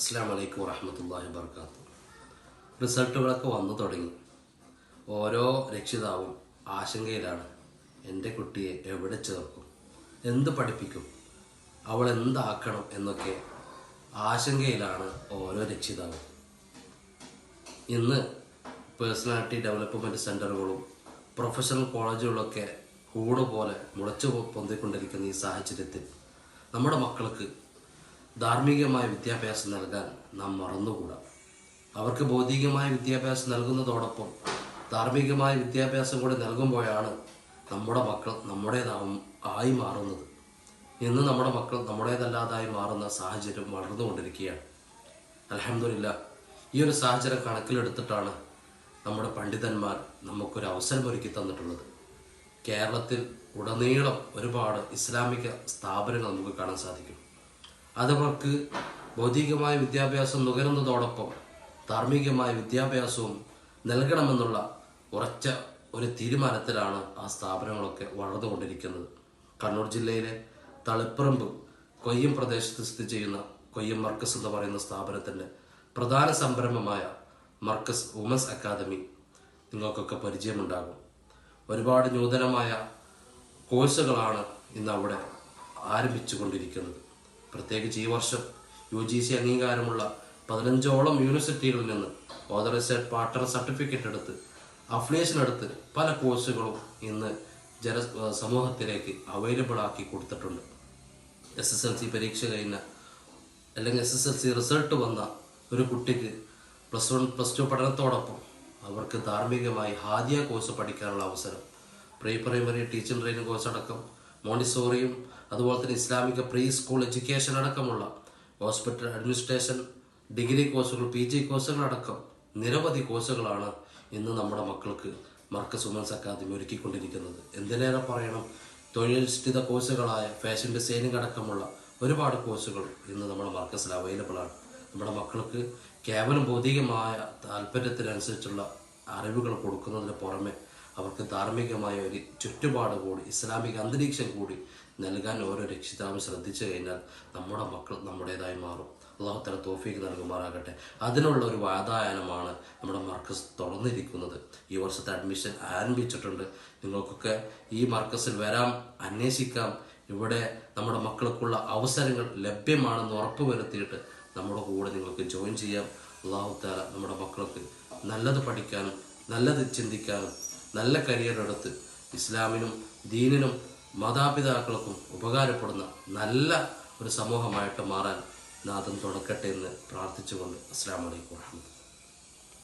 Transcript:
അസ്സാം വലൈക്കും വറഹമത്തല്ലാഹി വർക്കാത്തു റിസൾട്ടുകളൊക്കെ വന്നു തുടങ്ങി. ഓരോ രക്ഷിതാവും ആശങ്കയിലാണ്. എന്റെ കുട്ടിയെ എവിടെ ചേർക്കും? എന്ത് പഠിപ്പിക്കും? അവൾ എന്താക്കണം എന്നൊക്കെ ആശങ്കയിലാണ് ഓരോ രക്ഷിതാവും. ഇന്ന് പേഴ്സണാലിറ്റി ഡെവലപ്മെന്റ് സെന്ററുകളും പ്രൊഫഷണൽ കോളേജുകളൊക്കെ കൂടുപോലെ മുളച്ചു പൊന്തിക്കൊണ്ടിരിക്കുന്ന ഈ സാഹചര്യത്തിൽ നമ്മുടെ മക്കൾക്ക് ധാർമ്മികമായ വിദ്യാഭ്യാസം നൽകാൻ നാം മറന്നുകൂടാ. അവർക്ക് ഭൗതികമായ വിദ്യാഭ്യാസം നൽകുന്നതോടൊപ്പം ധാർമ്മികമായ വിദ്യാഭ്യാസം കൂടി നൽകുമ്പോഴാണ് നമ്മുടെ മക്കൾ നമ്മുടേതാവും ആയി മാറുന്നത്. ഇന്ന് നമ്മുടെ മക്കൾ നമ്മുടേതല്ലാതായി മാറുന്ന സാഹചര്യം വളർന്നുകൊണ്ടിരിക്കുകയാണ്. അലഹമില്ല ഈ ഒരു സാഹചര്യം കണക്കിലെടുത്തിട്ടാണ് നമ്മുടെ പണ്ഡിതന്മാർ നമുക്കൊരു അവസരം ഒരുക്കി തന്നിട്ടുള്ളത്. കേരളത്തിൽ ഉടനീളം ഒരുപാട് ഇസ്ലാമിക സ്ഥാപനങ്ങൾ നമുക്ക് കാണാൻ സാധിക്കും. അതവർക്ക് ഭൗതികമായ വിദ്യാഭ്യാസം നുകരുന്നതോടൊപ്പം ധാർമ്മികമായ വിദ്യാഭ്യാസവും നൽകണമെന്നുള്ള ഉറച്ച ഒരു തീരുമാനത്തിലാണ് ആ സ്ഥാപനങ്ങളൊക്കെ വളർന്നുകൊണ്ടിരിക്കുന്നത്. കണ്ണൂർ ജില്ലയിലെ തളിപ്പറമ്പ് കൊയ്യം പ്രദേശത്ത് സ്ഥിതി ചെയ്യുന്ന കൊയ്യം മർക്കസ് എന്ന് പറയുന്ന സ്ഥാപനത്തിന്റെ പ്രധാന സംരംഭമായ മർക്കസ് വുമൻസ് അക്കാദമി നിങ്ങൾക്കൊക്കെ പരിചയമുണ്ടാകും. ഒരുപാട് നൂതനമായ കോഴ്സുകളാണ് ഇന്ന് അവിടെ ആരംഭിച്ചു കൊണ്ടിരിക്കുന്നത് പ്രത്യേകിച്ച് ഈ വർഷം യു ജി സി അംഗീകാരമുള്ള പതിനഞ്ചോളം യൂണിവേഴ്സിറ്റികളിൽ നിന്ന് ഓതറൈസ്ഡ് പാർട്ടർ സർട്ടിഫിക്കറ്റ് എടുത്ത് അഫിലിയേഷൻ എടുത്ത് പല കോഴ്സുകളും ഇന്ന് ജന സമൂഹത്തിലേക്ക് അവൈലബിൾ ആക്കി കൊടുത്തിട്ടുണ്ട്. എസ് എസ് എൽ സി പരീക്ഷ കഴിഞ്ഞ അല്ലെങ്കിൽ S S L C result വന്ന ഒരു കുട്ടിക്ക് പ്ലസ് വൺ പ്ലസ് ടു പഠനത്തോടൊപ്പം അവർക്ക് ധാർമ്മികമായി ഹാദിയ കോഴ്സ് പഠിക്കാനുള്ള അവസരം. Pre primary teaching training course അടക്കം മോണ്ടിസോറിയും അതുപോലെ തന്നെ ഇസ്ലാമിക പ്രീ സ്കൂൾ എഡ്യൂക്കേഷൻ അടക്കമുള്ള ഹോസ്പിറ്റൽ അഡ്മിനിസ്ട്രേഷൻ ഡിഗ്രി കോഴ്സുകൾ പി ജി കോഴ്സുകളടക്കം നിരവധി കോഴ്സുകളാണ് ഇന്ന് നമ്മുടെ മക്കൾക്ക് മർക്കസ് വുമൻസ് അക്കാദമി ഒരുക്കിക്കൊണ്ടിരിക്കുന്നത്. എന്തിനേറെ പറയണം? തൊഴിലധിഷ്ഠിത കോഴ്സുകളായ ഫാഷൻ ഡിസൈനിങ് അടക്കമുള്ള ഒരുപാട് കോഴ്സുകൾ ഇന്ന് നമ്മുടെ മർക്കസിൽ അവൈലബിൾ ആണ്. നമ്മുടെ മക്കൾക്ക് കേവലം ഭൗതികമായ താല്പര്യത്തിനനുസരിച്ചുള്ള അറിവുകൾ കൊടുക്കുന്നതിന് പുറമെ അവർക്ക് ധാർമ്മികമായ ഒരു ചുറ്റുപാട് കൂടി ഇസ്ലാമിക അന്തരീക്ഷം കൂടി നൽകാൻ ഓരോ രക്ഷിതാവും ശ്രദ്ധിച്ചു കഴിഞ്ഞാൽ നമ്മുടെ മക്കൾ നമ്മുടേതായി മാറും. അള്ളാഹുത്തല തോഫീക്ക് നൽകുമാറാകട്ടെ. അതിനുള്ള ഒരു വാതായനമാണ് നമ്മുടെ മർക്കസ് തുറന്നിരിക്കുന്നത്. ഈ വർഷത്തെ അഡ്മിഷൻ ആരംഭിച്ചിട്ടുണ്ട്. നിങ്ങൾക്കൊക്കെ ഈ മർക്കസിൽ വരാം അന്വേഷിക്കാം. ഇവിടെ നമ്മുടെ മക്കൾക്കുള്ള അവസരങ്ങൾ ലഭ്യമാണെന്ന് ഉറപ്പ് വരുത്തിയിട്ട് നമ്മുടെ കൂടെ നിങ്ങൾക്ക് ജോയിൻ ചെയ്യാം. അള്ളാഹുത്താല നമ്മുടെ മക്കൾക്ക് നല്ലത് പഠിക്കാനും നല്ലത് ചിന്തിക്കാനും നല്ല കരിയർ എടുത്ത് ഇസ്ലാമിനും ദീനിനും മാതാപിതാക്കൾക്കും ഉപകാരപ്പെടുന്ന നല്ല ഒരു സമൂഹമായിട്ട് മാറാൻ നാഥൻ തുടക്കട്ടെ എന്ന് പ്രാർത്ഥിച്ചുകൊണ്ട് അസ്സാം വലൈക്കും വാഹമത്തുള്ള